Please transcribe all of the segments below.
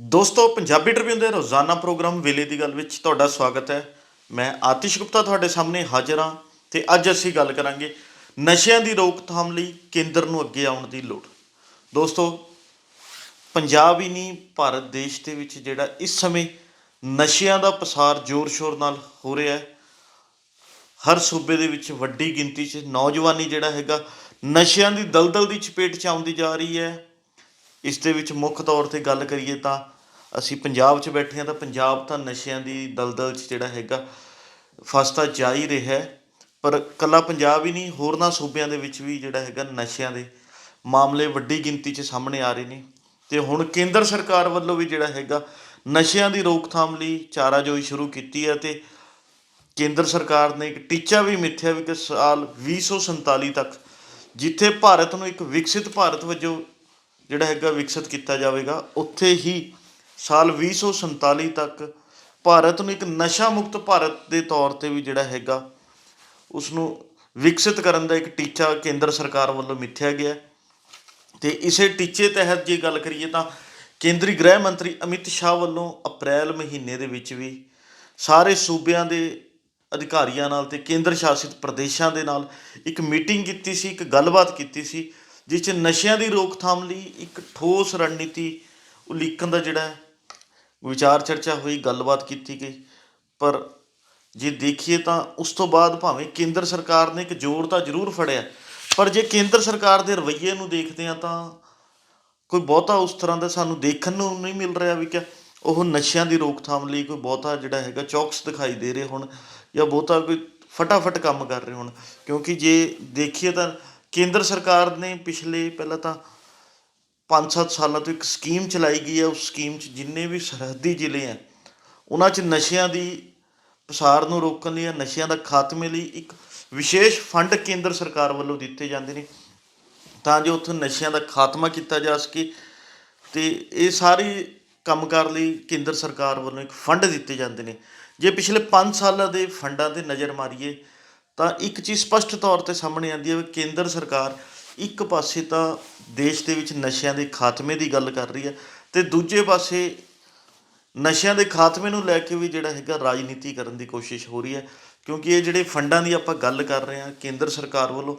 ਦੋਸਤੋ, ਪੰਜਾਬੀ ਟ੍ਰਿਬਿਊਨ ਦੇ ਰੋਜ਼ਾਨਾ ਪ੍ਰੋਗਰਾਮ ਵੇਲੇ ਦੀ ਗੱਲ ਵਿੱਚ ਤੁਹਾਡਾ ਸਵਾਗਤ ਹੈ। ਮੈਂ ਆਤਿਸ਼ ਗੁਪਤਾ ਤੁਹਾਡੇ ਸਾਹਮਣੇ ਹਾਜ਼ਰ ਹਾਂ ਤੇ ਅੱਜ ਅਸੀਂ ਗੱਲ ਕਰਾਂਗੇ ਨਸ਼ਿਆਂ ਦੀ ਰੋਕਥਾਮ ਲਈ ਕੇਂਦਰ ਨੂੰ ਅੱਗੇ ਆਉਣ ਦੀ ਲੋੜ। ਦੋਸਤੋ, ਪੰਜਾਬ ਹੀ ਨਹੀਂ, ਭਾਰਤ ਦੇਸ਼ ਦੇ ਵਿੱਚ ਜਿਹੜਾ ਇਸ ਸਮੇਂ ਨਸ਼ਿਆਂ ਦਾ ਪਸਾਰ ਜ਼ੋਰ-ਸ਼ੋਰ ਨਾਲ ਹੋ ਰਿਹਾ ਹੈ, ਹਰ ਸੂਬੇ ਦੇ ਵਿੱਚ ਵੱਡੀ ਗਿਣਤੀ 'ਚ ਨੌਜਵਾਨੀ ਜਿਹੜਾ ਹੈਗਾ, ਨਸ਼ਿਆਂ ਦੀ ਦਲਦਲ ਦੀ ਚਪੇਟ 'ਚ ਆਉਂਦੀ ਜਾ ਰਹੀ ਹੈ। ਇਸ ਦੇ ਵਿੱਚ ਮੁੱਖ ਤੌਰ ਤੇ ਗੱਲ ਕਰੀਏ ਤਾਂ ਅਸੀਂ ਪੰਜਾਬ 'ਚ ਬੈਠੇ ਹਾਂ ਤਾਂ ਪੰਜਾਬ ਤਾਂ ਨਸ਼ਿਆਂ ਦੀ ਦਲਦਲ 'ਚ ਜਿਹੜਾ ਹੈਗਾ ਫਸਤਾ ਜਾ ਹੀ ਰਿਹਾ ਪਰ ਕੱਲਾ ਪੰਜਾਬ ਹੀ ਨਹੀਂ, ਹੋਰਨਾਂ ਸੂਬਿਆਂ ਦੇ ਵਿੱਚ ਵੀ ਜਿਹੜਾ ਹੈਗਾ ਨਸ਼ਿਆਂ ਦੇ ਮਾਮਲੇ ਵੱਡੀ ਗਿਣਤੀ 'ਚ ਸਾਹਮਣੇ ਆ ਰਹੇ ਨੇ। ਤੇ ਹੁਣ ਕੇਂਦਰ ਸਰਕਾਰ ਵੱਲੋਂ ਵੀ ਜਿਹੜਾ ਹੈਗਾ ਨਸ਼ਿਆਂ ਦੀ ਰੋਕਥਾਮ ਲਈ ਚਾਰਾਜੋਈ ਸ਼ੁਰੂ ਕੀਤੀ ਹੈ ਤੇ ਕੇਂਦਰ ਸਰਕਾਰ ਨੇ ਇੱਕ ਟੀਚਾ ਵੀ ਮਿੱਥਿਆ ਵੀ ਕਿ ਸਾਲ 2047 ਤੱਕ ਜਿੱਥੇ ਭਾਰਤ ਨੂੰ ਇੱਕ ਵਿਕਸਿਤ ਭਾਰਤ ਵਜੋਂ ਜਿਹੜਾ ਹੈਗਾ ਵਿਕਸਿਤ ਕੀਤਾ ਜਾਵੇਗਾ, ਉੱਥੇ ਹੀ ਸਾਲ 2047 ਤੱਕ ਭਾਰਤ ਨੂੰ ਇੱਕ ਨਸ਼ਾ ਮੁਕਤ ਭਾਰਤ ਦੇ ਤੌਰ ਤੇ ਵੀ ਜਿਹੜਾ ਹੈਗਾ ਉਸ ਨੂੰ ਵਿਕਸਿਤ ਕਰਨ ਦਾ ਇੱਕ ਟੀਚਾ ਕੇਂਦਰ ਸਰਕਾਰ ਵੱਲੋਂ ਮਿੱਥਿਆ ਗਿਆ ਹੈ। ਤੇ ਇਸੇ ਟੀਚੇ ਤਹਿਤ ਜੇ ਗੱਲ ਕਰੀਏ ਤਾਂ ਕੇਂਦਰੀ ਗ੍ਰਹਿ ਮੰਤਰੀ ਅਮਿਤ ਸ਼ਾਹ ਵੱਲੋਂ ਅਪ੍ਰੈਲ ਮਹੀਨੇ ਦੇ ਵਿੱਚ ਵੀ ਸਾਰੇ ਸੂਬਿਆਂ ਦੇ ਅਧਿਕਾਰੀਆਂ ਨਾਲ ਤੇ ਕੇਂਦਰ ਸ਼ਾਸਿਤ ਪ੍ਰਦੇਸ਼ਾਂ ਦੇ ਨਾਲ ਇੱਕ ਮੀਟਿੰਗ ਕੀਤੀ ਸੀ, ਇੱਕ ਗੱਲਬਾਤ ਕੀਤੀ ਸੀ ਜਿਸ 'ਚ ਨਸ਼ਿਆਂ ਦੀ ਰੋਕਥਾਮ ਲਈ ਇੱਕ ਠੋਸ ਰਣਨੀਤੀ ਉਲੀਕਣ ਦਾ ਜਿਹੜਾ ਵਿਚਾਰ ਚਰਚਾ ਹੋਈ, ਗੱਲਬਾਤ ਕੀਤੀ ਗਈ। ਪਰ ਜੇ ਦੇਖੀਏ ਤਾਂ ਉਸ ਤੋਂ ਬਾਅਦ ਭਾਵੇਂ ਕੇਂਦਰ ਸਰਕਾਰ ਨੇ ਇੱਕ ਜ਼ੋਰ ਤਾਂ ਜ਼ਰੂਰ ਫੜਿਆ, ਪਰ ਜੇ ਕੇਂਦਰ ਸਰਕਾਰ ਦੇ ਰਵੱਈਏ ਨੂੰ ਦੇਖਦੇ ਆ ਤਾਂ ਕੋਈ ਬਹੁਤਾ ਉਸ ਤਰ੍ਹਾਂ ਦਾ ਸਾਨੂੰ ਦੇਖਣ ਨੂੰ ਨਹੀਂ ਮਿਲ ਰਿਹਾ ਵੀ ਕਿ ਉਹ ਨਸ਼ਿਆਂ ਦੀ ਰੋਕਥਾਮ ਲਈ ਕੋਈ ਬਹੁਤਾ ਜਿਹੜਾ ਹੈਗਾ ਚੌਕਸ ਦਿਖਾਈ ਦੇ ਰਹੇ ਹੁਣ ਜਾਂ ਬਹੁਤਾ ਕੋਈ ਫਟਾਫਟ ਕੰਮ ਕਰ ਰਹੇ ਹੁਣ। ਕਿਉਂਕਿ ਜੇ ਦੇਖੀਏ ਤਾਂ ਕੇਂਦਰ ਸਰਕਾਰ ਨੇ ਪਿਛਲੇ ਪਹਿਲਾਂ ਤਾਂ 5-7 ਸਾਲਾਂ ਤੋਂ ਇੱਕ ਸਕੀਮ ਚਲਾਈ ਗਈ ਹੈ। ਉਸ ਸਕੀਮ 'ਚ ਜਿੰਨੇ ਵੀ ਸਰਹੱਦੀ ਜ਼ਿਲ੍ਹੇ ਆ ਉਹਨਾਂ 'ਚ ਨਸ਼ਿਆਂ ਦੀ ਪਸਾਰ ਨੂੰ ਰੋਕਣ ਲਈ ਜਾਂ ਨਸ਼ਿਆਂ ਦਾ ਖਾਤਮੇ ਲਈ ਇੱਕ ਵਿਸ਼ੇਸ਼ ਫੰਡ ਕੇਂਦਰ ਸਰਕਾਰ ਵੱਲੋਂ ਦਿੱਤੇ ਜਾਂਦੇ ਨੇ ਤਾਂ ਜੋ ਉੱਥੇ ਨਸ਼ਿਆਂ ਦਾ ਖਾਤਮਾ ਕੀਤਾ ਜਾ ਸਕੇ ਤੇ ਇਹ ਸਾਰੀ ਕੰਮਕਾਰ ਲਈ ਕੇਂਦਰ ਸਰਕਾਰ ਵੱਲੋਂ ਇੱਕ ਫੰਡ ਦਿੱਤੇ ਜਾਂਦੇ ਨੇ। ਜੇ ਪਿਛਲੇ 5 ਸਾਲਾਂ ਦੇ ਫੰਡਾਂ ਤੇ ਨਜ਼ਰ ਮਾਰੀਏ ਤਾਂ ਇੱਕ ਚੀਜ਼ ਸਪਸ਼ਟ ਤੌਰ ਤੇ ਸਾਹਮਣੇ ਆਉਂਦੀ ਹੈ ਵੀ ਕੇਂਦਰ ਸਰਕਾਰ ਇੱਕ ਪਾਸੇ ਤਾਂ ਦੇਸ਼ ਦੇ ਵਿੱਚ ਨਸ਼ਿਆਂ ਦੇ ਖਾਤਮੇ ਦੀ ਗੱਲ ਕਰ ਰਹੀ ਹੈ ਤੇ ਦੂਜੇ ਪਾਸੇ ਨਸ਼ਿਆਂ ਦੇ ਖਾਤਮੇ ਨੂੰ ਲੈ ਕੇ ਵੀ ਜਿਹੜਾ ਹੈਗਾ ਰਾਜਨੀਤੀ ਕਰਨ ਦੀ ਕੋਸ਼ਿਸ਼ ਹੋ ਰਹੀ ਹੈ, ਕਿਉਂਕਿ ਇਹ ਜਿਹੜੇ ਫੰਡਾਂ ਦੀ ਆਪਾਂ ਗੱਲ ਕਰ ਰਹੇ ਹਾਂ ਕੇਂਦਰ ਸਰਕਾਰ ਵੱਲੋਂ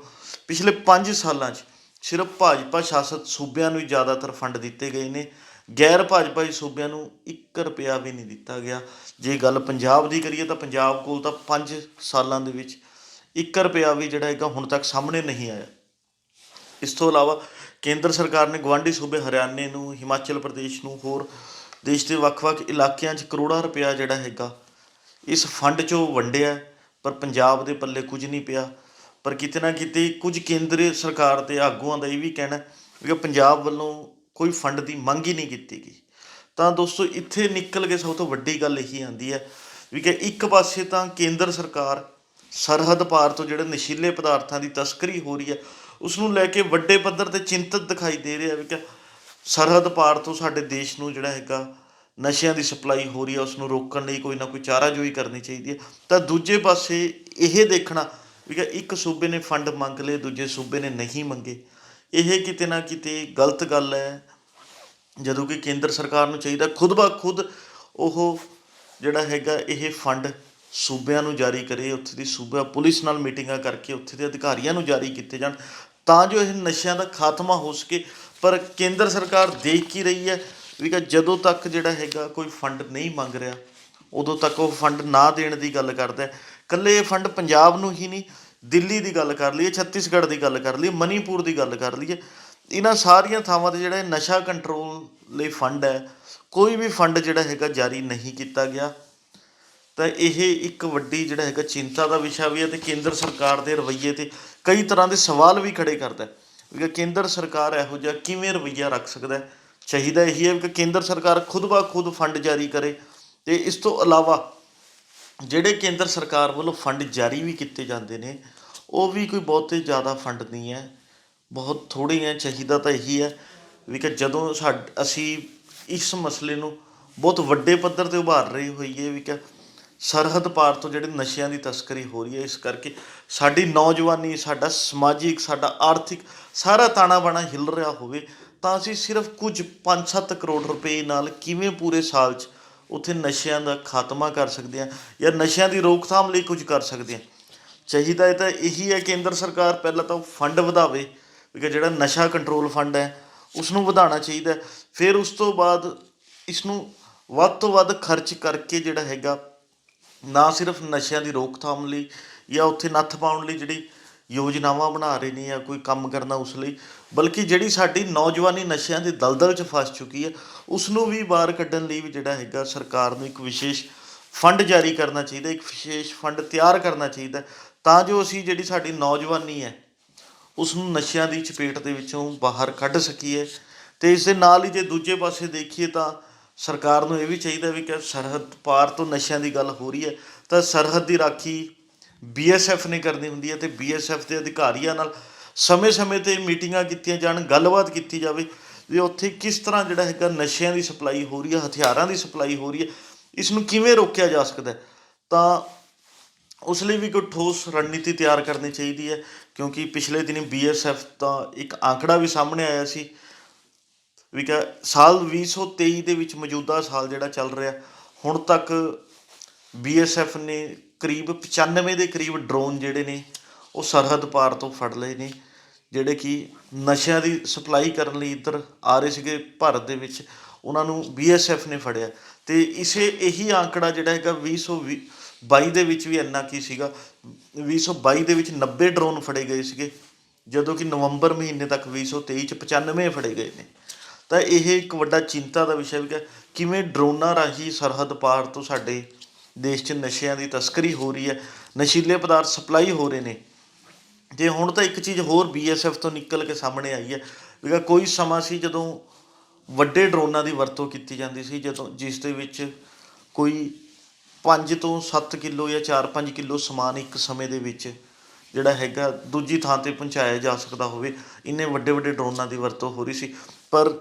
ਪਿਛਲੇ 5 ਸਾਲਾਂ 'ਚ ਸਿਰਫ ਭਾਜਪਾ ਸ਼ਾਸਤ ਸੂਬਿਆਂ ਨੂੰ ਹੀ ਜ਼ਿਆਦਾਤਰ ਫੰਡ ਦਿੱਤੇ ਗਏ ਨੇ, ਗੈਰ ਭਾਜਪਾਈ ਸੂਬਿਆਂ ਨੂੰ 1 ਰੁਪਿਆ ਵੀ ਨਹੀਂ ਦਿੱਤਾ ਗਿਆ। ਜੇ ਗੱਲ ਪੰਜਾਬ ਦੀ ਕਰੀਏ ਤਾਂ ਪੰਜਾਬ ਕੋਲ ਤਾਂ 5 ਸਾਲਾਂ ਦੇ ਵਿੱਚ 1 ਰੁਪਿਆ ਵੀ ਜਿਹੜਾ ਹੈਗਾ ਹੁਣ ਤੱਕ ਸਾਹਮਣੇ ਨਹੀਂ ਆਇਆ। ਇਸ ਤੋਂ ਇਲਾਵਾ ਕੇਂਦਰ ਸਰਕਾਰ ਨੇ ਗਵਾਂਢੀ ਸੂਬੇ ਹਰਿਆਣੇ ਨੂੰ, ਹਿਮਾਚਲ ਪ੍ਰਦੇਸ਼ ਨੂੰ ਹੋਰ ਦੇਸ਼ ਦੇ ਵੱਖ-ਵੱਖ ਇਲਾਕਿਆਂ 'ਚ ਕਰੋੜਾਂ ਰੁਪਇਆ ਜਿਹੜਾ ਹੈਗਾ ਇਸ ਫੰਡ 'ਚੋਂ ਵੰਡਿਆ ਪਰ ਪੰਜਾਬ ਦੇ ਪੱਲੇ ਕੁਝ ਨਹੀਂ ਪਿਆ। ਪਰ ਕਿਤੇ ਨਾ ਕਿਤੇ ਕੁਝ ਕੇਂਦਰੀ ਸਰਕਾਰ ਦੇ ਆਗੂਆਂ ਦਾ ਇਹ ਵੀ ਕਹਿਣਾ ਵੀ ਪੰਜਾਬ ਵੱਲੋਂ ਕੋਈ ਫੰਡ ਦੀ ਮੰਗ ਹੀ ਨਹੀਂ ਕੀਤੀ ਗਈ। ਤਾਂ ਦੋਸਤੋ, ਇੱਥੇ ਨਿਕਲ ਕੇ ਸਭ ਤੋਂ ਵੱਡੀ ਗੱਲ ਇਹੀ ਆਂਦੀ ਹੈ ਵੀ ਕਿ ਇੱਕ ਪਾਸੇ ਤਾਂ ਕੇਂਦਰ ਸਰਕਾਰ ਸਰਹੱਦ ਪਾਰ ਤੋਂ ਜਿਹੜੇ ਨਸ਼ੀਲੇ ਪਦਾਰਥਾਂ ਦੀ ਤਸਕਰੀ ਹੋ ਰਹੀ ਹੈ ਉਸ ਨੂੰ ਲੈ ਕੇ ਵੱਡੇ ਪੱਧਰ ਤੇ ਚਿੰਤਤ ਦਿਖਾਈ ਦੇ ਰਿਹਾ ਵੀ ਕਿ ਸਰਹੱਦ ਪਾਰ ਤੋਂ ਸਾਡੇ ਦੇਸ਼ ਨੂੰ ਜਿਹੜਾ ਹੈਗਾ ਨਸ਼ਿਆਂ ਦੀ ਸਪਲਾਈ ਹੋ ਰਹੀ ਹੈ ਉਸ ਨੂੰ ਰੋਕਣ ਲਈ ਕੋਈ ਨਾ ਕੋਈ ਚਾਰਾਜੋਈ ਕਰਨੀ ਚਾਹੀਦੀ ਹੈ। ਤਾਂ ਦੂਜੇ ਪਾਸੇ ਇਹ ਦੇਖਣਾ ਵੀ ਕਿ ਇੱਕ ਸੂਬੇ ਨੇ ਫੰਡ ਮੰਗ ਲਏ, ਦੂਜੇ ਸੂਬੇ ਨੇ ਨਹੀਂ ਮੰਗੇ। ਇਹ ਕਿਤੇ ਨਾ ਕਿਤੇ ਗਲਤ ਗੱਲ ਹੈ। ਜਦੋਂ ਕਿ ਕੇਂਦਰ ਸਰਕਾਰ ਨੂੰ ਚਾਹੀਦਾ ਖੁਦ ਬਾ ਖੁਦ ਉਹ ਜਿਹੜਾ ਹੈਗਾ ਇਹ ਫੰਡ ਸੂਬਿਆਂ ਨੂੰ ਜਾਰੀ ਕਰੇ, ਉੱਥੇ ਦੀ ਸੂਬਾ ਪੁਲਿਸ ਨਾਲ ਮੀਟਿੰਗਾਂ ਕਰਕੇ ਉੱਥੇ ਦੇ ਅਧਿਕਾਰੀਆਂ ਨੂੰ ਜਾਰੀ ਕੀਤੇ ਜਾਣ, ਤਾਂ ਜੋ ਇਹ ਨਸ਼ਿਆਂ ਦਾ ਖਾਤਮਾ ਹੋ ਸਕੇ। ਪਰ ਕੇਂਦਰ ਸਰਕਾਰ ਦੇਖ ਕੀ ਰਹੀ ਹੈ ਵੀ ਕਿ ਜਦੋਂ ਤੱਕ ਜਿਹੜਾ ਹੈਗਾ ਕੋਈ ਫੰਡ ਨਹੀਂ ਮੰਗ ਰਿਹਾ, ਉਦੋਂ ਤੱਕ ਉਹ ਫੰਡ ਨਾ ਦੇਣ ਦੀ ਗੱਲ ਕਰਦਾ ਹੈ। ਇਕੱਲੇ ਇਹ ਫੰਡ ਪੰਜਾਬ ਨੂੰ ਹੀ ਨਹੀਂ, ਦਿੱਲੀ ਦੀ ਗੱਲ ਕਰ ਲਈਏ, ਛੱਤੀਸਗੜ੍ਹ ਦੀ ਗੱਲ ਕਰ ਲਈਏ, ਮਨੀਪੁਰ ਦੀ ਗੱਲ ਕਰ ਲਈਏ, ਇਹਨਾਂ ਸਾਰੀਆਂ ਥਾਵਾਂ ਤੇ ਜਿਹੜਾ ਨਸ਼ਾ ਕੰਟਰੋਲ ਲਈ ਫੰਡ ਹੈ, ਕੋਈ ਵੀ ਫੰਡ ਜਿਹੜਾ ਹੈਗਾ ਜਾਰੀ ਨਹੀਂ ਕੀਤਾ ਗਿਆ। ਤਾਂ ਇਹ ਇੱਕ ਵੱਡੀ ਜਿਹੜਾ ਹੈਗਾ ਚਿੰਤਾ ਦਾ ਵਿਸ਼ਾ ਵੀ ਹੈ ਤੇ ਕੇਂਦਰ ਸਰਕਾਰ ਦੇ ਰਵੱਈਏ ਤੇ ਕਈ ਤਰ੍ਹਾਂ ਦੇ ਸਵਾਲ ਵੀ ਖੜੇ ਕਰਦਾ ਵੀ ਕਿ ਕੇਂਦਰ ਸਰਕਾਰ ਇਹੋ ਜਿਹਾ ਕਿਵੇਂ ਰਵੱਈਆ ਰੱਖ ਸਕਦਾ ਚਾਹੀਦਾ ਇਹੀ ਹੈ ਕਿ ਕੇਂਦਰ ਸਰਕਾਰ ਖੁਦ ਬਾ ਖੁਦ ਫੰਡ ਜਾਰੀ ਕਰੇ ਤੇ ਇਸ ਤੋਂ ਇਲਾਵਾ ਜਿਹੜੇ ਕੇਂਦਰ ਸਰਕਾਰ ਵੱਲੋਂ ਫੰਡ ਜਾਰੀ ਵੀ ਕੀਤੇ ਜਾਂਦੇ ਨੇ, ਉਹ ਵੀ ਕੋਈ ਬਹੁਤੇ ਜ਼ਿਆਦਾ ਫੰਡ ਨਹੀਂ ਹੈ, ਬਹੁਤ ਥੋੜ੍ਹੇ ਹੈ, ਚਾਹੀਦਾ ਤਾਂ ਇਹੀ ਹੈ ਵੀ ਕਿ ਜਦੋਂ ਸਾਡ, ਅਸੀਂ ਇਸ ਮਸਲੇ ਨੂੰ ਬਹੁਤ ਵੱਡੇ ਪੱਧਰ ਤੇ ਉਭਾਰ ਰਹੇ ਹੋਈਏ ਵੀ ਕਿ ਸਰਹੱਦ ਪਾਰ ਤੋਂ ਜਿਹੜੇ ਨਸ਼ਿਆਂ ਦੀ ਤਸਕਰੀ ਹੋ ਰਹੀ ਹੈ, ਇਸ ਕਰਕੇ ਸਾਡੀ ਨੌਜਵਾਨੀ, ਸਾਡਾ ਸਮਾਜਿਕ, ਸਾਡਾ ਆਰਥਿਕ ਸਾਰਾ ਤਾਣਾ ਬਾਣਾ ਹਿੱਲ ਰਿਹਾ ਹੋਵੇ, ਤਾਂ ਅਸੀਂ ਸਿਰਫ ਕੁਝ 5-7 ਕਰੋੜ ਰੁਪਏ ਨਾਲ ਕਿਵੇਂ ਪੂਰੇ ਸਾਲ 'ਚ ਉੱਥੇ ਨਸ਼ਿਆਂ ਦਾ ਖਾਤਮਾ ਕਰ ਸਕਦੇ ਹਾਂ ਜਾਂ ਨਸ਼ਿਆਂ ਦੀ ਰੋਕਥਾਮ ਲਈ ਕੁਝ ਕਰ ਸਕਦੇ ਹਾਂ? ਚਾਹੀਦਾ ਹੈ ਤਾਂ ਇਹੀ ਹੈ ਕੇਂਦਰ ਸਰਕਾਰ ਪਹਿਲਾਂ ਤਾਂ ਫੰਡ ਵਧਾਵੇ ਕਿ ਜਿਹੜਾ ਨਸ਼ਾ ਕੰਟਰੋਲ ਫੰਡ ਹੈ ਉਸ ਨੂੰ ਵਧਾਉਣਾ ਚਾਹੀਦਾ ਫਿਰ ਉਸ ਤੋਂ ਬਾਅਦ ਇਸ ਨੂੰ ਵੱਧ ਤੋਂ ਵੱਧ ਖਰਚ ਕਰਕੇ ਜਿਹੜਾ ਹੈਗਾ ਨਾ ਸਿਰਫ ਨਸ਼ਿਆਂ ਦੀ ਰੋਕਥਾਮ ਲਈ ਜਾਂ ਉੱਥੇ ਨੱਥ ਪਾਉਣ ਲਈ ਜਿਹੜੀ ਯੋਜਨਾਵਾਂ ਬਣਾ ਰਹੇ ਨੇ ਜਾਂ ਕੋਈ ਕੰਮ ਕਰਨਾ ਉਸ ਲਈ, ਬਲਕਿ ਜਿਹੜੀ ਸਾਡੀ ਨੌਜਵਾਨੀ ਨਸ਼ਿਆਂ ਦੇ ਦਲਦਲ 'ਚ ਫਸ ਚੁੱਕੀ ਹੈ ਉਸ ਨੂੰ ਵੀ ਬਾਹਰ ਕੱਢਣ ਲਈ ਵੀ ਜਿਹੜਾ ਹੈਗਾ ਸਰਕਾਰ ਨੂੰ ਇੱਕ ਵਿਸ਼ੇਸ਼ ਫੰਡ ਜਾਰੀ ਕਰਨਾ ਚਾਹੀਦਾ, ਇੱਕ ਵਿਸ਼ੇਸ਼ ਫੰਡ ਤਿਆਰ ਕਰਨਾ ਚਾਹੀਦਾ, ਤਾਂ ਜੋ ਅਸੀਂ ਜਿਹੜੀ ਸਾਡੀ ਨੌਜਵਾਨੀ ਹੈ ਉਸ ਨੂੰ ਨਸ਼ਿਆਂ ਦੀ ਚਪੇਟ ਦੇ ਵਿੱਚੋਂ ਬਾਹਰ ਕੱਢ ਸਕੀਏ ਤੇ ਇਸ ਦੇ ਨਾਲ ਹੀ ਜੇ ਦੂਜੇ ਪਾਸੇ ਦੇਖੀਏ ਤਾਂ ਸਰਕਾਰ ਨੂੰ ਇਹ ਵੀ ਚਾਹੀਦਾ ਵੀ ਕਿ ਸਰਹੱਦ ਪਾਰ ਤੋਂ ਨਸ਼ਿਆਂ ਦੀ ਗੱਲ ਹੋ ਰਹੀ ਹੈ, ਤਾਂ ਸਰਹੱਦ ਦੀ ਰਾਖੀ ਬੀਐਸਐਫ ਨੇ ਕਰਨੀ ਹੁੰਦੀ ਹੈ ਤੇ ਬੀਐਸਐਫ ਦੇ ਅਧਿਕਾਰੀਆਂ ਨਾਲ ਸਮੇਂ-ਸਮੇਂ ਤੇ ਮੀਟਿੰਗਾਂ ਕੀਤੀਆਂ ਜਾਣ, ਗੱਲਬਾਤ ਕੀਤੀ ਜਾਵੇ, ਵੀ ਉੱਥੇ ਕਿਸ ਤਰ੍ਹਾਂ ਜਿਹੜਾ ਹੈਗਾ ਨਸ਼ਿਆਂ ਦੀ ਸਪਲਾਈ ਹੋ ਰਹੀ ਹੈ, ਹਥਿਆਰਾਂ ਦੀ ਸਪਲਾਈ ਹੋ ਰਹੀ ਹੈ, ਇਸ ਨੂੰ ਕਿਵੇਂ ਰੋਕਿਆ ਜਾ ਸਕਦਾ ਤਾਂ ਉਸ ਲਈ ਵੀ ਕੋਈ ਠੋਸ ਰਣਨੀਤੀ ਤਿਆਰ ਕਰਨੀ ਚਾਹੀਦੀ ਹੈ, ਕਿਉਂਕਿ ਪਿਛਲੇ ਦਿਨੀ ਬੀਐਸਐਫ ਦਾ ਇੱਕ ਆંકੜਾ ਵੀ ਸਾਹਮਣੇ ਆਇਆ ਸੀ ਵੀ ਕਿ ਸਾਲ 2023 ਦੇ ਵਿੱਚ ਮੌਜੂਦਾ ਸਾਲ ਜਿਹੜਾ ਚੱਲ ਰਿਹਾ, ਹੁਣ ਤੱਕ ਬੀਐਸਐਫ ਨੇ ਕਰੀਬ 95 ਦੇ ਕਰੀਬ ਡਰੋਨ ਜਿਹੜੇ ਨੇ, ਉਹ ਸਰਹੱਦ ਪਾਰ ਤੋਂ ਫੜ ਲਏ ਨੇ, ਜਿਹੜੇ ਕਿ ਨਸ਼ਿਆਂ ਦੀ ਸਪਲਾਈ ਕਰਨ ਲਈ ਇੱਧਰ ਆ ਰਹੇ ਸੀਗੇ ਭਾਰਤ ਦੇ ਵਿੱਚ, ਉਹਨਾਂ ਨੂੰ ਬੀਐਸਐਫ ਨੇ ਫੜਿਆ। ਤੇ ਇਸੇ ਇਹੀ ਆંકੜਾ ਜਿਹੜਾ ਹੈਗਾ 2022 ਦੇ ਵਿੱਚ ਵੀ ਇੰਨਾ ਕੀ ਸੀਗਾ 2022 ਦੇ ਵਿੱਚ 90 ਡਰੋਨ ਫੜੇ ਗਏ ਸੀਗੇ, ਜਦੋਂ ਕਿ ਨਵੰਬਰ ਮਹੀਨੇ ਤੱਕ 2023 ਚ 95 ਫੜੇ ਗਏ ਨੇ। ਤਾਂ ਇਹ ਇੱਕ ਵੱਡਾ ਚਿੰਤਾ ਦਾ ਵਿਸ਼ਾ ਵੀ ਕਿ ਕਿਵੇਂ ਡਰੋਨਾਂ ਰਾਹੀਂ ਸਰਹੱਦ ਪਾਰ ਤੋਂ ਸਾਡੇ ਦੇਸ਼ 'ਚ ਨਸ਼ਿਆਂ ਦੀ ਤਸਕਰੀ ਹੋ ਰਹੀ ਹੈ, ਨਸ਼ੀਲੇ ਪਦਾਰਥ ਸਪਲਾਈ ਹੋ ਰਹੇ ਨੇ। ਤੇ ਹੁਣ ਤਾਂ ਇੱਕ ਚੀਜ਼ ਹੋਰ ਬੀਐਸਐਫ ਤੋਂ ਨਿਕਲ ਕੇ ਸਾਹਮਣੇ ਆਈ ਹੈ, ਵੀ ਕੋਈ ਸਮਾਂ ਸੀ ਜਦੋਂ ਵੱਡੇ ਡਰੋਨਾਂ ਦੀ ਵਰਤੋਂ ਕੀਤੀ ਜਾਂਦੀ ਸੀ, ਜਦੋਂ ਜਿਸ ਦੇ ਵਿੱਚ ਕੋਈ 5 ਤੋਂ 7 ਕਿਲੋ ਜਾਂ 4-5 ਕਿਲੋ ਸਮਾਨ ਇੱਕ ਸਮੇਂ ਦੇ ਵਿੱਚ ਜਿਹੜਾ ਹੈਗਾ ਦੂਜੀ ਥਾਂ ਤੇ ਪਹੁੰਚਾਇਆ ਜਾ ਸਕਦਾ ਹੋਵੇ, ਇੰਨੇ ਵੱਡੇ ਵੱਡੇ ਡਰੋਨਾਂ ਦੀ ਵਰਤੋਂ ਹੋ ਰਹੀ ਸੀ। ਪਰ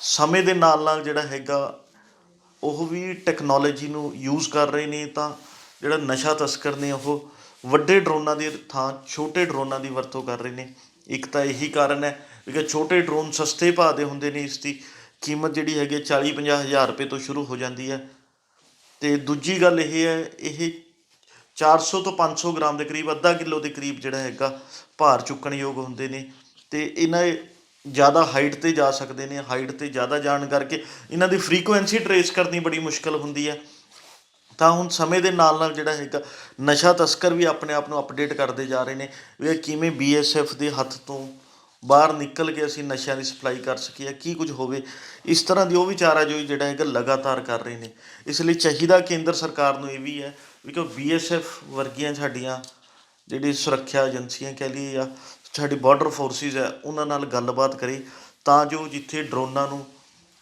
ਸਮੇਂ ਦੇ ਨਾਲ ਨਾਲ ਜਿਹੜਾ ਹੈਗਾ, ਉਹ ਵੀ ਟੈਕਨੋਲੋਜੀ ਨੂੰ ਯੂਜ਼ ਕਰ ਰਹੇ ਨੇ ਤਾਂ ਜਿਹੜਾ ਨਸ਼ਾ ਤਸਕਰ ਨੇ ਉਹ ਵੱਡੇ ਡਰੋਨਾਂ ਦੀ ਥਾਂ, ਛੋਟੇ ਡਰੋਨਾਂ ਦੀ ਵਰਤੋਂ ਕਰ ਰਹੇ ਨੇ। ਇੱਕ ਤਾਂ ਇਹੀ ਕਾਰਨ ਹੈ ਕਿ ਛੋਟੇ ਡਰੋਨ ਸਸਤੇ ਭਾਅ ਦੇ ਹੁੰਦੇ ਨੇ, ਇਸ ਦੀ ਕੀਮਤ ਜਿਹੜੀ ਹੈਗੀ 40 50 ਹਜ਼ਾਰ ਰੁਪਏ ਤੋਂ ਸ਼ੁਰੂ ਹੋ ਜਾਂਦੀ ਹੈ। ਤੇ ਦੂਜੀ ਗੱਲ ਇਹ ਹੈ, ਇਹ 400 ਤੋਂ 500 ਗ੍ਰਾਮ ਦੇ ਕਰੀਬ, ਅੱਧਾ ਕਿਲੋ ਦੇ ਕਰੀਬ ਜਿਹੜਾ ਹੈਗਾ, ਭਾਰ ਚੁੱਕਣ ਯੋਗ ਹੁੰਦੇ ਨੇ। ਤੇ ਇਹਨਾਂ ਜ਼ਿਆਦਾ ਹਾਈਟ ਤੇ ਜਾ ਸਕਦੇ ਨੇ ਹਾਈਟ ਤੇ ਜ਼ਿਆਦਾ ਜਾਣ ਕਰਕੇ ਇਹਨਾਂ ਦੀ ਫ੍ਰੀਕੁਐਂਸੀ ਟਰੇਸ ਕਰਨੀ ਬੜੀ ਮੁਸ਼ਕਲ ਹੁੰਦੀ ਹੈ। ਤਾਂ ਹੁਣ ਸਮੇਂ ਦੇ ਨਾਲ ਨਾਲ ਜਿਹੜਾ ਹੈਗਾ, ਨਸ਼ਾ ਤਸਕਰ ਵੀ ਆਪਣੇ ਆਪ ਨੂੰ ਅਪਡੇਟ ਕਰਦੇ ਜਾ ਰਹੇ ਨੇ। ਵੀ ਇਹ ਕਿਵੇਂ ਬੀਐਸਐਫ ਦੇ ਹੱਥ ਤੋਂ ਬਾਹਰ ਨਿਕਲ ਕੇ ਅਸੀਂ ਨਸ਼ਿਆਂ ਦੀ ਸਪਲਾਈ ਕਰ ਸਕੀਏ, ਕੀ ਕੁਝ ਹੋਵੇ। ਇਸ ਤਰ੍ਹਾਂ ਦੀ ਉਹ ਵਿਚਾਰਾ ਜੋ ਜਿਹੜਾ ਹੈਗਾ ਲਗਾਤਾਰ ਕਰ ਰਹੇ ਨੇ। ਇਸ ਲਈ ਚਾਹੀਦਾ ਕੇਂਦਰ ਸਰਕਾਰ ਨੂੰ ਇਹ ਵੀ ਹੈ ਵੀ ਕਿ ਬੀਐਸਐਫ ਵਰਗੀਆਂ ਸਾਡੀਆਂ ਜਿਹੜੀ ਸੁਰੱਖਿਆ ਏਜੰਸੀਆਂ ਕਹਿ ਲਈਏ ਜਾਂ ਸਾਡੀ ਬਾਰਡਰ ਫੋਰਸਿਸ ਹੈ, ਉਹਨਾਂ ਨਾਲ ਗੱਲਬਾਤ ਕਰੇ ਤਾਂ ਜੋ ਜਿੱਥੇ ਡਰੋਨਾਂ ਨੂੰ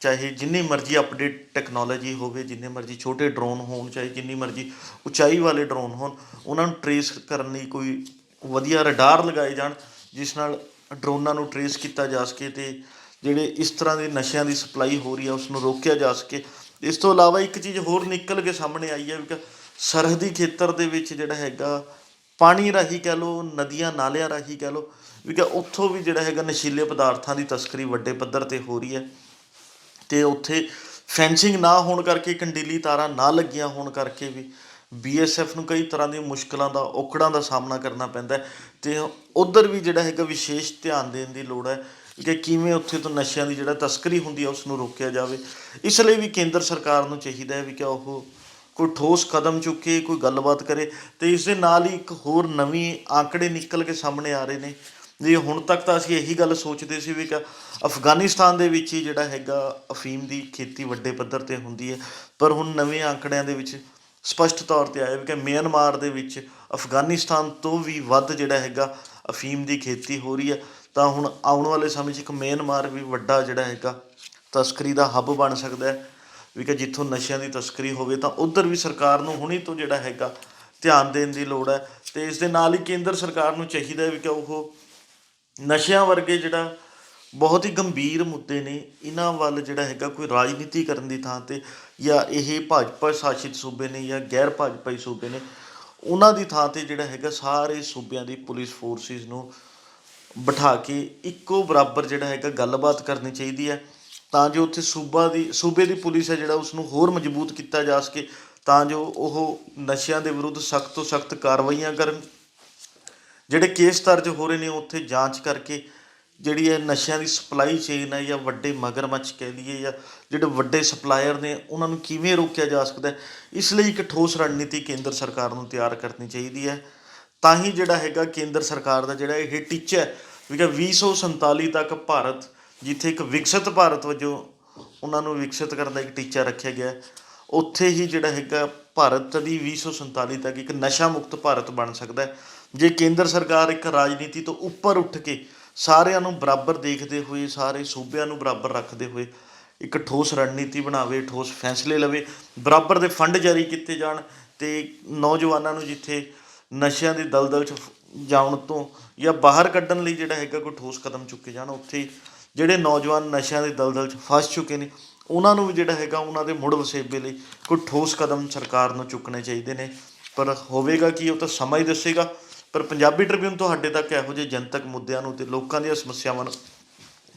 ਚਾਹੇ ਜਿੰਨੀ ਮਰਜ਼ੀ ਅਪਡੇਟ ਟੈਕਨੋਲੋਜੀ ਹੋਵੇ, ਜਿੰਨੇ ਮਰਜ਼ੀ ਛੋਟੇ ਡਰੋਨ ਹੋਣ, ਚਾਹੇ ਜਿੰਨੀ ਮਰਜ਼ੀ ਉਚਾਈ ਵਾਲੇ ਡਰੋਨ ਹੋਣ, ਉਹਨਾਂ ਨੂੰ ਟਰੇਸ ਕਰਨ ਲਈ ਕੋਈ ਵਧੀਆ ਰਡਾਰ ਲਗਾਏ ਜਾਣ, ਜਿਸ ਨਾਲ ਡਰੋਨਾਂ ਨੂੰ ਟਰੇਸ ਕੀਤਾ ਜਾ ਸਕੇ ਤੇ ਜਿਹੜੇ ਇਸ ਤਰ੍ਹਾਂ ਦੇ ਨਸ਼ਿਆਂ ਦੀ ਸਪਲਾਈ ਹੋ ਰਹੀ ਹੈ ਉਸ ਨੂੰ ਰੋਕਿਆ ਜਾ ਸਕੇ। ਇਸ ਤੋਂ ਇਲਾਵਾ ਇੱਕ ਚੀਜ਼ ਹੋਰ ਨਿਕਲ ਕੇ ਸਾਹਮਣੇ ਆਈ ਹੈ, ਵੀ ਕਿ ਸਰਹੱਦੀ ਖੇਤਰ ਦੇ ਵਿੱਚ ਜਿਹੜਾ ਹੈਗਾ ਪਾਣੀ ਰਾਹੀਂ ਕਹਿ ਲਓ, ਨਦੀਆਂ ਨਾਲਿਆਂ ਰਾਹੀਂ ਕਹਿ ਲਓ, ਵੀ ਕਿ ਉੱਥੋਂ ਵੀ ਜਿਹੜਾ ਹੈਗਾ ਨਸ਼ੀਲੇ ਪਦਾਰਥਾਂ ਦੀ ਤਸਕਰੀ ਵੱਡੇ ਪੱਧਰ ਤੇ ਹੋ ਰਹੀ ਹੈ ਤੇ ਉੱਥੇ ਫੈਂਸਿੰਗ ਨਾ ਹੋਣ ਕਰਕੇ ਕੰਡੀਲੀ ਤਾਰਾਂ ਨਾ ਲੱਗੀਆਂ ਹੋਣ ਕਰਕੇ ਵੀ ਬੀਐਸਐਫ ਨੂੰ ਕਈ ਤਰ੍ਹਾਂ ਦੀਆਂ ਮੁਸ਼ਕਲਾਂ ਦਾ, ਔਕੜਾਂ ਦਾ ਸਾਹਮਣਾ ਕਰਨਾ ਪੈਂਦਾ ਹੈ ਤੇ ਉਧਰ ਵੀ ਜਿਹੜਾ ਹੈਗਾ ਵਿਸ਼ੇਸ਼ ਧਿਆਨ ਦੇਣ ਦੀ ਲੋੜ ਹੈ ਕਿ ਕਿਵੇਂ ਉੱਥੇ ਤੋਂ ਨਸ਼ਿਆਂ ਦੀ ਜਿਹੜਾ ਤਸਕਰੀ ਹੁੰਦੀ ਹੈ ਉਸ ਨੂੰ ਰੋਕਿਆ ਜਾਵੇ। ਇਸ ਲਈ ਵੀ ਕੇਂਦਰ ਸਰਕਾਰ ਨੂੰ ਚਾਹੀਦਾ ਹੈ ਵੀ ਕਿ ਉਹ ਕੋਈ ਠੋਸ ਕਦਮ ਚੁੱਕੇ, ਕੋਈ ਗੱਲਬਾਤ ਕਰੇ, ਤੇ ਇਸ ਦੇ ਨਾਲ ਹੀ ਇੱਕ ਹੋਰ ਨਵੀਂ ਆંકੜੇ ਨਿਕਲ ਕੇ ਸਾਹਮਣੇ ਆ ਰਹੇ ਨੇ। ਜੇ ਹੁਣ ਤੱਕ ਤਾਂ ਅਸੀਂ ਇਹੀ ਗੱਲ ਸੋਚਦੇ ਸੀ ਵੀ ਕਿ ਅਫਗਾਨਿਸਤਾਨ ਦੇ ਵਿੱਚ ਹੀ ਜਿਹੜਾ ਹੈਗਾ ਅਫੀਮ ਦੀ ਖੇਤੀ ਵੱਡੇ ਪੱਧਰ ਤੇ ਹੁੰਦੀ ਹੈ, ਪਰ ਹੁਣ ਨਵੇਂ ਆંકੜਿਆਂ ਦੇ ਵਿੱਚ ਸਪਸ਼ਟ ਤੌਰ ਤੇ ਆਇਆ ਵੀ ਕਿ ਮਿਆਂਮਾਰ ਦੇ ਵਿੱਚ ਅਫਗਾਨਿਸਤਾਨ ਤੋਂ ਵੀ ਵੱਧ ਜਿਹੜਾ ਹੈਗਾ ਅਫੀਮ ਦੀ ਖੇਤੀ ਹੋ ਰਹੀ ਹੈ। ਤਾਂ ਹੁਣ ਆਉਣ ਵਾਲੇ ਸਮੇਂ 'ਚ ਇੱਕ ਮਿਆਂਮਾਰ ਵੀ ਵੱਡਾ ਜਿਹੜਾ ਹੈਗਾ ਤਸਕਰੀ ਦਾ ਹੱਬ ਬਣ ਸਕਦਾ ਹੈ। ਵੀ ਕਿ ਜਿੱਥੋਂ ਨਸ਼ਿਆਂ ਦੀ ਤਸਕਰੀ ਹੋਵੇ ਤਾਂ ਉਧਰ ਵੀ ਸਰਕਾਰ ਨੂੰ ਹੁਣੀ ਤੋਂ ਜਿਹੜਾ ਹੈਗਾ ਧਿਆਨ ਦੇਣ ਦੀ ਲੋੜ ਹੈ ਤੇ ਇਸ ਦੇ ਨਾਲ ਹੀ ਕੇਂਦਰ ਸਰਕਾਰ ਨੂੰ ਚਾਹੀਦਾ ਹੈ ਵੀ ਕਿ ਉਹ ਨਸ਼ਿਆਂ ਵਰਗੇ ਜਿਹੜਾ ਬਹੁਤ ਹੀ ਗੰਭੀਰ ਮੁੱਦੇ ਨੇ, ਇਹਨਾਂ ਵੱਲ ਜਿਹੜਾ ਹੈਗਾ ਕੋਈ ਰਾਜਨੀਤੀ ਕਰਨ ਦੀ ਥਾਂ ਤੇ ਜਾਂ ਇਹ ਭਾਜਪਾ ਸ਼ਾਸਿਤ ਸੂਬੇ ਨੇ ਜਾਂ ਗੈਰ ਭਾਜਪਾਈ ਸੂਬੇ ਨੇ, ਉਹਨਾਂ ਦੀ ਥਾਂ ਤੇ ਜਿਹੜਾ ਹੈਗਾ ਸਾਰੇ ਸੂਬਿਆਂ ਦੀ ਪੁਲਿਸ ਫੋਰਸਿਸ ਨੂੰ ਬਿਠਾ ਕੇ ਇੱਕੋ ਬਰਾਬਰ ਜਿਹੜਾ ਹੈਗਾ ਗੱਲਬਾਤ ਕਰਨੀ ਚਾਹੀਦੀ ਹੈ। ਤਾਂ ਜੋ ਉੱਥੇ ਸੂਬਾ ਦੀ, ਸੂਬੇ ਦੀ ਪੁਲਿਸ ਹੈ ਜਿਹੜਾ ਉਸ ਨੂੰ ਹੋਰ ਮਜ਼ਬੂਤ ਕੀਤਾ ਜਾ ਸਕੇ, ਤਾਂ ਜੋ ਉਹ ਨਸ਼ਿਆਂ ਦੇ ਵਿਰੁੱਧ ਸਖਤ ਤੋਂ ਸਖਤ ਕਾਰਵਾਈਆਂ ਕਰਨ। ਜਿਹੜੇ ਕੇਸ ਦਰਜ ਹੋ ਰਹੇ ਨੇ ਉੱਥੇ ਜਾਂਚ ਕਰਕੇ ਜਿਹੜੀ ਇਹ ਨਸ਼ਿਆਂ ਦੀ ਸਪਲਾਈ ਚੇਨ ਹੈ ਜਾਂ ਵੱਡੇ ਮਗਰਮੱਛ ਕਹਿ ਲਈਏ ਜਾਂ ਜਿਹੜੇ ਵੱਡੇ ਸਪਲਾਇਰ ਨੇ, ਉਹਨਾਂ ਨੂੰ ਕਿਵੇਂ ਰੋਕਿਆ ਜਾ ਸਕਦਾ ਇਸ ਲਈ ਇੱਕ ਠੋਸ ਰਣਨੀਤੀ ਕੇਂਦਰ ਸਰਕਾਰ ਨੂੰ ਤਿਆਰ ਕਰਨੀ ਚਾਹੀਦੀ ਹੈ। ਤਾਂ ਹੀ ਜਿਹੜਾ ਹੈਗਾ ਕੇਂਦਰ ਸਰਕਾਰ ਦਾ ਜਿਹੜਾ ਇਹ ਟੀਚਾ ਹੈ, ਵੀ ਕਿ 2047 ਤੱਕ ਭਾਰਤ ਜਿੱਥੇ ਇੱਕ ਵਿਕਸਿਤ ਭਾਰਤ ਵਜੋਂ ਉਹਨਾਂ ਨੂੰ ਵਿਕਸਿਤ ਕਰਨ ਦਾ ਇੱਕ ਟੀਚਾ ਰੱਖਿਆ ਗਿਆ ਉੱਥੇ ਹੀ ਜਿਹੜਾ ਹੈਗਾ ਭਾਰਤ ਦੀ 2047 ਤੱਕ ਇੱਕ ਨਸ਼ਾ ਮੁਕਤ ਭਾਰਤ ਬਣ ਸਕਦਾ ਹੈ। ਜੇ ਕੇਂਦਰ ਸਰਕਾਰ ਇੱਕ ਰਾਜਨੀਤੀ ਤੋਂ ਉੱਪਰ ਉੱਠ ਕੇ ਸਾਰਿਆਂ ਨੂੰ ਬਰਾਬਰ ਦੇਖਦੇ ਹੋਏ, ਸਾਰੇ ਸੂਬਿਆਂ ਨੂੰ ਬਰਾਬਰ ਰੱਖਦੇ ਹੋਏ ਇੱਕ ਠੋਸ ਰਣਨੀਤੀ ਬਣਾਵੇ, ਠੋਸ ਫੈਸਲੇ ਲਵੇ, ਬਰਾਬਰ ਦੇ ਫੰਡ ਜਾਰੀ ਕੀਤੇ ਜਾਣ ਤੇ ਨੌਜਵਾਨਾਂ ਨੂੰ ਜਿੱਥੇ ਨਸ਼ਿਆਂ ਦੀ ਦਲਦਲ 'ਚ ਜਾਣ ਤੋਂ ਜਾਂ ਬਾਹਰ ਕੱਢਣ ਲਈ ਜਿਹੜਾ ਹੈਗਾ ਕੋਈ ਠੋਸ ਕਦਮ ਚੁੱਕੇ ਜਾਣ, ਉੱਥੇ ਜਿਹੜੇ ਨੌਜਵਾਨ ਨਸ਼ਿਆਂ ਦੀ ਦਲਦਲ 'ਚ ਫਸ ਚੁੱਕੇ ਨੇ, ਉਹਨਾਂ ਨੂੰ ਵੀ ਜਿਹੜਾ ਹੈਗਾ ਉਹਨਾਂ ਦੇ ਮੁੜ ਵਸੇਬੇ ਲਈ ਕੋਈ ਠੋਸ ਕਦਮ ਸਰਕਾਰ ਨੂੰ ਚੁੱਕਣੇ ਚਾਹੀਦੇ ਨੇ। ਪਰ ਹੋਵੇਗਾ ਕੀ ਉਹ ਤਾਂ ਸਮਾਂ ਹੀ ਦੱਸੇਗਾ। ਪਰ ਪੰਜਾਬੀ ਟ੍ਰਿਬਿਊਨ ਤੁਹਾਡੇ ਤੱਕ ਇਹੋ ਜਿਹੇ ਜਨਤਕ ਮੁੱਦਿਆਂ ਨੂੰ ਤੇ ਲੋਕਾਂ ਦੀਆਂ ਸਮੱਸਿਆਵਾਂ ਨੂੰ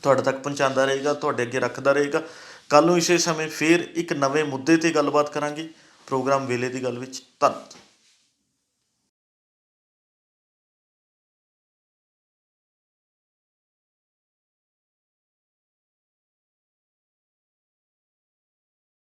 ਤੁਹਾਡੇ ਤੱਕ ਪਹੁੰਚਾਉਂਦਾ ਰਹੇਗਾ, ਤੁਹਾਡੇ ਅੱਗੇ ਰੱਖਦਾ ਰਹੇਗਾ। ਕੱਲ ਨੂੰ ਇਸੇ ਸਮੇਂ ਫੇਰ ਇੱਕ ਨਵੇਂ ਮੁੱਦੇ ਤੇ ਗੱਲਬਾਤ ਕਰਾਂਗੇ। ਪ੍ਰੋਗਰਾਮ ਵੇਲੇ ਦੀ ਗੱਲ ਵਿੱਚ ਧੰਨਵਾਦ।